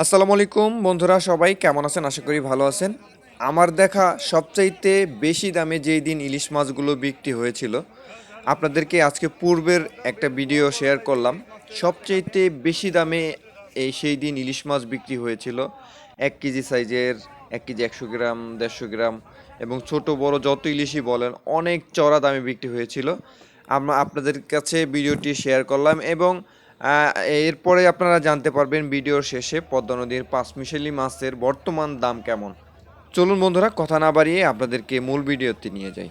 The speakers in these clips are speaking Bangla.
আসসালামু আলাইকুম, বন্ধুরা সবাই কেমন আছেন? আশা করি ভালো আছেন। আমার দেখা সবচাইতে বেশি দামে যেই দিন ইলিশ মাছগুলো বিক্রি হয়েছিল, আপনাদেরকে আজকে পূর্বের একটা ভিডিও শেয়ার করলাম। সবচাইতে বেশি দামে এই সেই দিন ইলিশ মাছ বিক্রি হয়েছিল, এক কেজি সাইজের, এক কেজি একশো গ্রাম, দেড়শো গ্রাম এবং ছোট বড় যত ইলিশই বলেন, অনেক চড়া দামে বিক্রি হয়েছিল। আমরা আপনাদের কাছে ভিডিওটি শেয়ার করলাম এবং এরপরে আপনারা জানতে পারবেন ভিডিওর শেষে পদ্মা নদীর পাঁচমিশালি মাছের বর্তমান দাম কেমন। চলুন বন্ধুরা, কথা না বাড়িয়ে আপনাদেরকে মূল ভিডিওতে নিয়ে যাই।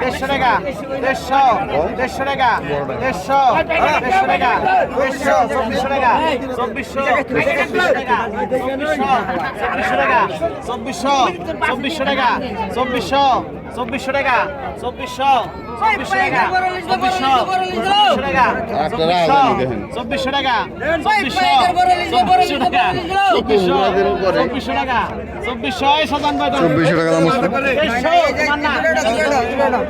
চব্বিশশো টাকা, দেড়শো দেড়শো টাকা, দেড়শো দেড়শো টাকা, দেড়শো, চব্বিশশো টাকা, চব্বিশশো চব্বিশশো টাকা চব্বিশশো টাকা, চব্বিশশো চব্বিশশো টাকা, চব্বিশশো চব্বিশশো টাকা, চব্বিশশো চব্বিশশো টাকা, চব্বিশশো চব্বিশশো টাকা চব্বিশশো টাকা চব্বিশশো টাকা, চব্বিশশো চব্বিশশো টাকা চব্বিশশো টাকা চব্বিশশো টাকা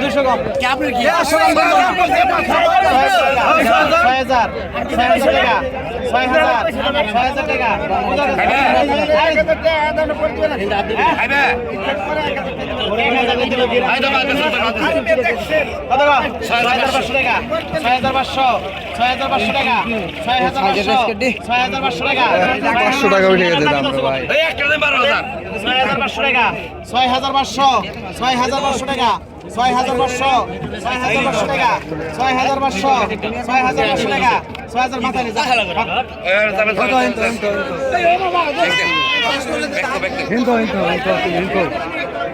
দুশো কম ছয় হাজার ছয় হাজার টাকা ছয় হাজার ছয় হাজার টাকা? ছয় হাজার পাঁচশো টাকা ছয় হাজার পাঁচশো ছয় হাজার পাঁচশো টাকা ছয় হাজার পাঁচশো ছয় হাজার পাঁচশো টাকা পাঁচশো টাকা উঠে গেছে দাম ভাই ছয় হাজার পাঁচশো টাকা ছয় হাজার পাঁচশো ছয় হাজার পাঁচশো টাকা ছয় হাজার পাঁচশো ছয় হাজার পাঁচশো টাকা ছয় হাজার পাঁচশো ছয় হাজার পাঁচশো টাকা ছয় হাজার মাথা নিয়ে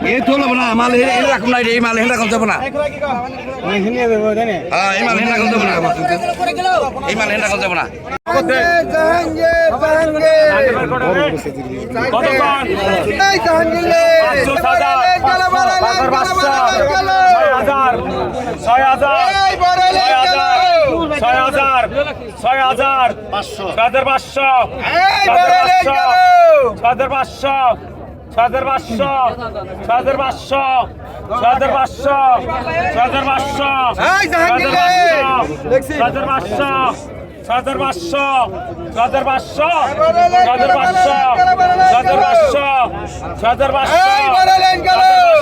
এই তো হলো না মাল এই রকম নাই এই মাল হেঁটা করতে না হ্যাঁ এই মাল হেঁটা করতে না এই মাল হেঁটা করতে না ছয় হাজার ছয় হাজার ছয় হাজার ছয় হাজার ছয় হাজার পাঁচশো ছয় হাজার পাঁচশো ছয় পাঁচশো ছয় পাঁচশো ছয় পাঁচশো ছয় পাঁচশো ছয় পাঁচশো ছয় পাঁচশো ছয় পাঁচশো ছয় পাঁচশো ছয় পাঁচশো ছয় হাজার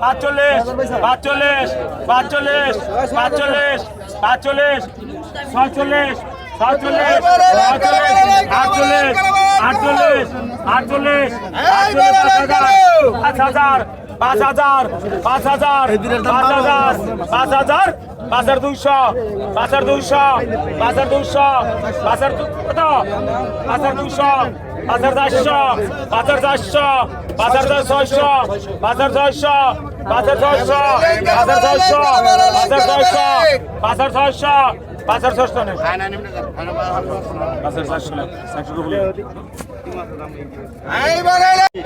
পাঁচচল্লিশ পাঁচচল্লিশ পাঁচচল্লিশ পাঁচচল্লিশ পাঁচচল্লিশ ছয়চল্লিশ সাতচল্লিশ আটচল্লিশ আটচল্লিশ আটচল্লিশ আটচল্লিশ পাঁচ হাজার পাঁচ হাজার পাঁচ হাজার পাঁচ হাজার পাঁচ হাজার পাঁচ হাজার দুইশো পাঁচ হাজার দুইশো পাঁচ হাজার দুইশো পাঁচ হাজার কত? পাঁচ হাজার দুইশো পাঁচ হাজার চারশো পাঁচ হাজার চারশো পাঁচ হাজার ছয়শো পাঁচ হাজার ছয়শো পাঁচ হাজার ছয়শো পাঁচ পাঁচ হাজার ছশো নেই। পাঁচ হাজার চারশো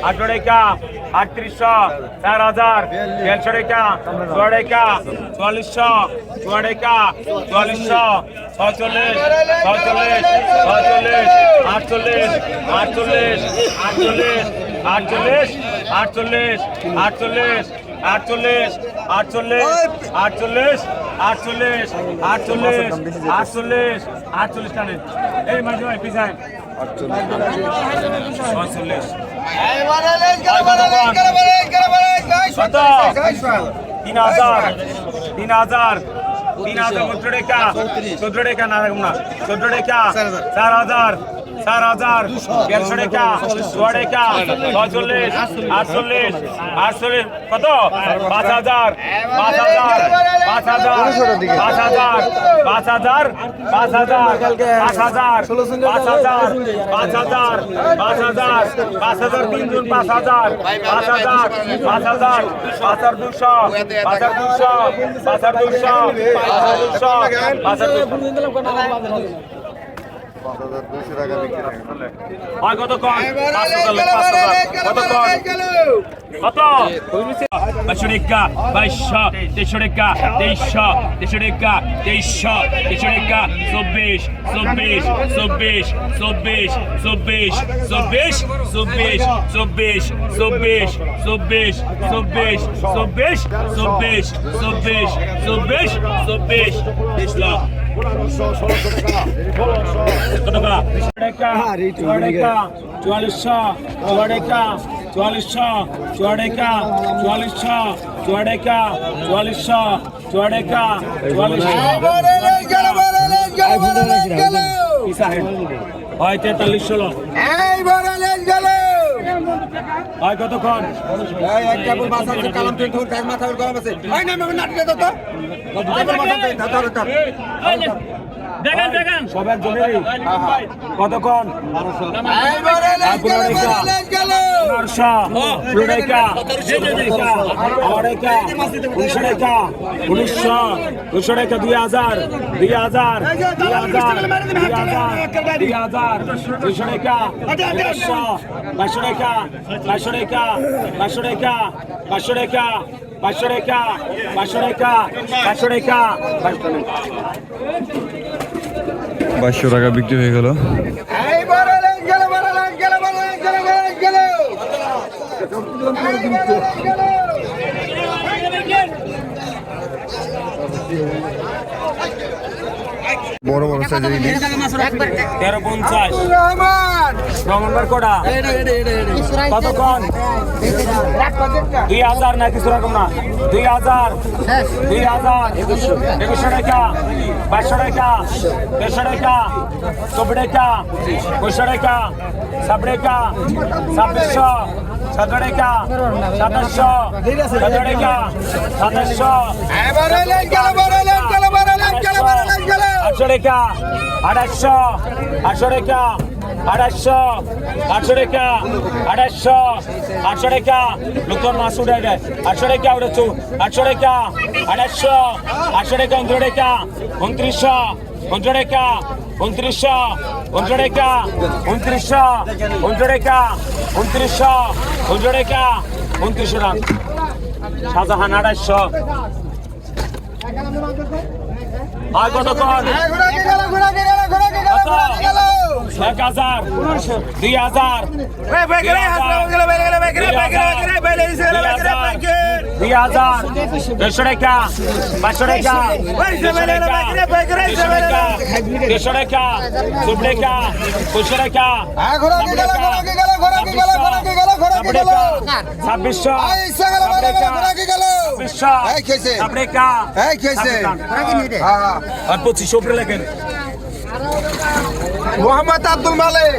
আটশো টাকা আটত্রিশশো চার হাজার দেড়শো টাকা ছ টাকা চুয়াল্লিশশো চুয়া টাকা চুয়াল্লিশশো ছচল্লিশ ছচল্লিশ ছচল্লিশ আটচল্লিশ আটচল্লিশ আটচল্লিশ আটচল্লিশ আটচল্লিশ আটচল্লিশ আটচল্লিশ আটচল্লিশ আটচল্লিশ আটচল্লিশ আটচল্লিশ আটচল্লিশ আটচল্লিশ টানে এই মাঝে ভাই পিছায় ছচল্লিশ কত তিন হাজার তিন হাজার তিন হাজার, চোদ্দ টাকা চোদ্দ টাকা না চোদ্দ টাকা চার হাজার চার হাজার দেড়শো টাকা ছয় টাকা ছয়চল্লিশ আটচল্লিশ আটচল্লিশ কত পাঁচ হাজার পাঁচ হাজার পাঁচ হাজার পাঁচ হাজার পাঁচ হাজার পাঁচ হাজার পাঁচ হাজার পাঁচ হাজার পাঁচ হাজার পাঁচ হাজার পাঁচ হাজার তিনজন পাঁচ হাজার পাঁচ হাজার পাঁচ হাজার পাঁচ হাজার দুশো পাঁচ হাজার দুশো পাঁচ হাজার দুশো পাঁচ হাজার দুশো পাঁচ হাজার দুশো হয় কত কন কত কন কত বাইশো রেখা বাইশশো তেইশো রেখা তেইশশো তেইশো রেখা তেইশশো তেইশশো টাকা চব্বিশ চব্বিশ চব্বিশ চব্বিশ চব্বিশ চব্বিশ চব্বিশ চব্বিশ চব্বিশ চব্বিশ চব্বিশ চব্বিশ চব্বিশ চব্বিশ চব্বিশ চব্বিশ তেইশ লাখ চুয়াল্লিশশো চুয়াডেকা চুয়াল্লিশশো চুয়াডেকা চুয়াল্লিশশো চুয়াডেকা চুয়াল্লিশশো চুয়াডেকা হয় তেতাল্লিশ ষোলো হয় কতক্ষণ মাথা গরম আছে সবার জন্য কতক্ষণ? উনিশশো উনিশশো। দুশো টাকা দুই হাজার। দুই হাজার। দুই হাজার। দুই হাজার। দুই হাজার। দুইশো টাকা পাঁচশো পাঁচশো টাকা পাঁচশো টাকা পাঁচশো টাকা পাঁচশো টাকা পাঁচশো টাকা পাঁচশো টাকা পাঁচশো টাকা পাঁচশো টাকা বাইশশো টাকা বিক্রি হয়ে গেল। বড় বড় সাইজের ইলিশ তেরো পঞ্চাশ। রমনবার কোটা? কতক্ষণ? দুই হাজার না কিছু রকম না দুই হাজার। দুই হাজার। একুশশো টাকা। বাইশশো টাকা দেড়শো টাকা চব্বিশ টাকা পঁয়ষট্টি টাকা ছাব্বিশ টাকা ছাব্বিশশো সতেরো টাকা আড়াইশো আটশো টাকা আড়াইশো আটশো টাকা নতুন মাছ উঠে দেয় আটশো টাকা উঠেছু আটশো টাকা আড়াইশো আটশো টাকা উনত্রিশ টাকা উনত্রিশশো উনত্রিশ টাকা উনত্রিশশো উনত্রিশ টাকা উনত্রিশশো উনত্রিশ টাকা উনত্রিশশো উনত্রিশ টাকা উনত্রিশশো টাকা শাহজাহান আড়াইশো আর কতক্ষণ এক হাজার দুই হাজার দুই হাজার দেড়শো টাকা পাঁচশো টাকা দেড়শো টাকা চব্বিশ টাকা পঁচিশশো টাকা ছাব্বিশশো ছাব্বিশশো টাকা আর পঁচিশশো উপরে লেখেন মোহাম্মদ আব্দুল মালিক।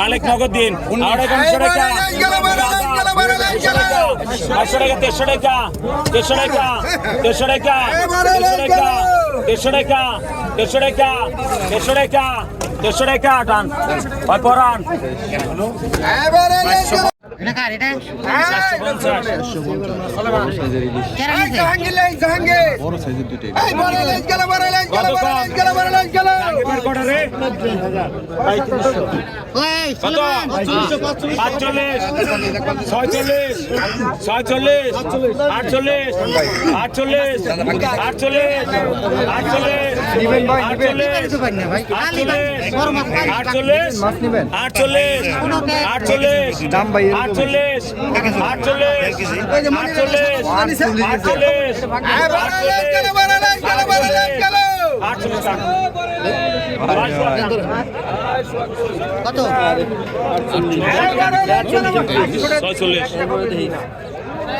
মালিক নগদিন 16 দেড়শো টাকা দেড়শো টাকা দেড়শো চারশো পঞ্চাশ বড় সাইজের দুইটাই জাহাঙ্গীর কটা রে কত পাঁচচল্লিশ ছয়চল্লিশ ছয়চল্লিশ আটচল্লিশ আটচল্লিশ আটচল্লিশ আটচল্লিশ আটচল্লিশ আটচল্লিশ দাম ভাই আটচল্লিশ আটচল্লিশ আটচল্লিশ আটচল্লিশ আটচল্লিশ ছয়চল্লিশ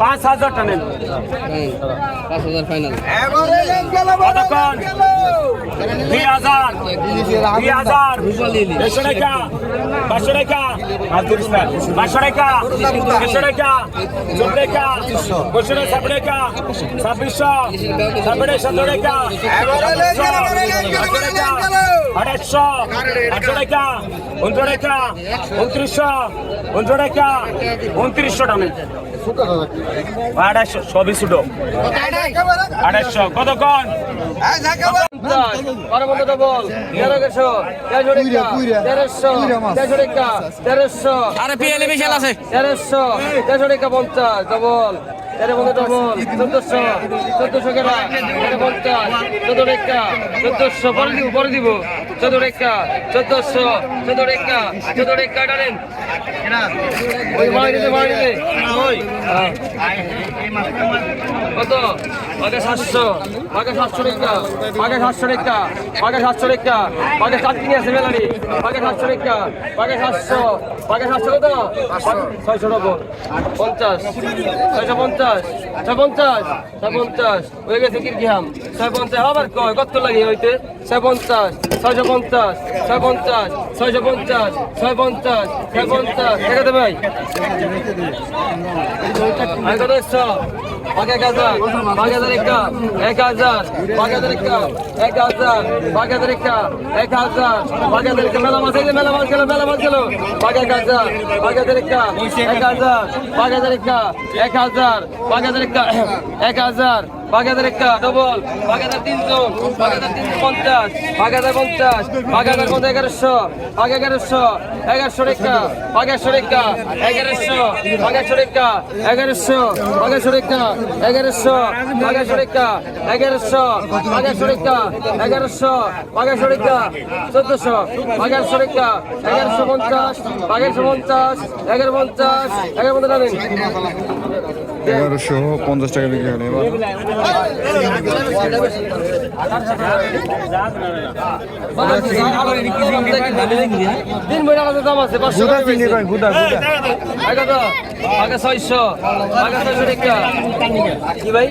পাঁচ হাজার টানেন। কতক্ষণ? দুই হাজার। দুই হাজার। দেড়শো টাকা। পাঁচশো টাকা। পাঁচশো টাকা। দেড়শো টাকা। চোদ্দ টাকা। পঁচিশশো টাকা। ছাব্বিশ টাকা। ছাব্বিশশো ছাব্বিশ সতেরো টাকা টাকা আড়াইশো আটশো টাকা। টাকা। উনত্রিশশো। টাকা। উনত্রিশশো টাকা। আড়াইশো সবই ছোটো আড়াইশো কতক্ষণ? আরে পিএলএ বিশাল আছে। তেরোশো তেরোশো টাকা পঞ্চাশ ডবল তেরো বন্ধু ডবল চোদ্দশো চোদ্দশো কেনা তেরো পঞ্চাশ চোদ্দ টাকা চোদ্দশো পরে দিব পরে দিব চোদ্দ টাকা চোদ্দশো চোদ্দ টাকা চোদ্দ টাকা ডালেন। হ্যাঁ। কত আগে সাতশো আগে সাতশো টাকা আগে সাতশো টাকা আগে সাতশো টাকা আগে চারটি নিয়ে আসে মেলানি আগে সাতশো টাকা আগে সাতশো আগে সাতশো কত ছয়শো নব্বই পঞ্চাশ ছয়শো পঞ্চাশ ছয় পঞ্চাশ ছয় পঞ্চাশ হয়ে গেছে কি হাম ছয় পঞ্চাশ আবার কয় কত লাগে হইতে ছয় পঞ্চাশ ছয়শো পঞ্চাশ ছয় পঞ্চাশ ছয়শো পঞ্চাশ ছয় পঞ্চাশ ছয় পঞ্চাশ ঠিক আছে ভাই। কত একশো পাঁচ হাজার। এক হাজার। পাঁচ হাজার এক হাজার। পাঁচ হাজার এক হাজার। পাঁচ হাজার মেলা মাছ এই মেলা মাছ গেল, মেলা মাছ গেল। পাঁচ এক হাজার। এক হাজার। পাঁচ হাজার এক হাজার। পাঁচ হাজার এক হাজার। হাজার একটা ডবল হাজার তিনশো হাজার তিনশো পঞ্চাশ হাজার পঞ্চাশ হাজার পঞ্চাশ এগারোশো পাঁচ এগারোশো এগারোশো টাকা পাঁচশো টাকা এগারোশো পাঁচশো টাকা এগারোশো পাঁচশো টাকা এগারোশো পাঁচশো টাকা এগারোশো পাঁচশো টাকা এগারোশো পাঁচশো টাকা চোদ্দশো পাঁচশো টাকা এগারোশো পঞ্চাশ পাঁচশো পঞ্চাশ এগারো পঞ্চাশ এগারো পঞ্চাশ এগারোশো পঞ্চাশ টাকা বিক্রি হলো এবার তিন বই টাকা দাম আছে গুদা চিনি কয় গুদা গুদা আগে ছয়শো আগে ছয়শো টাকা। কি ভাই?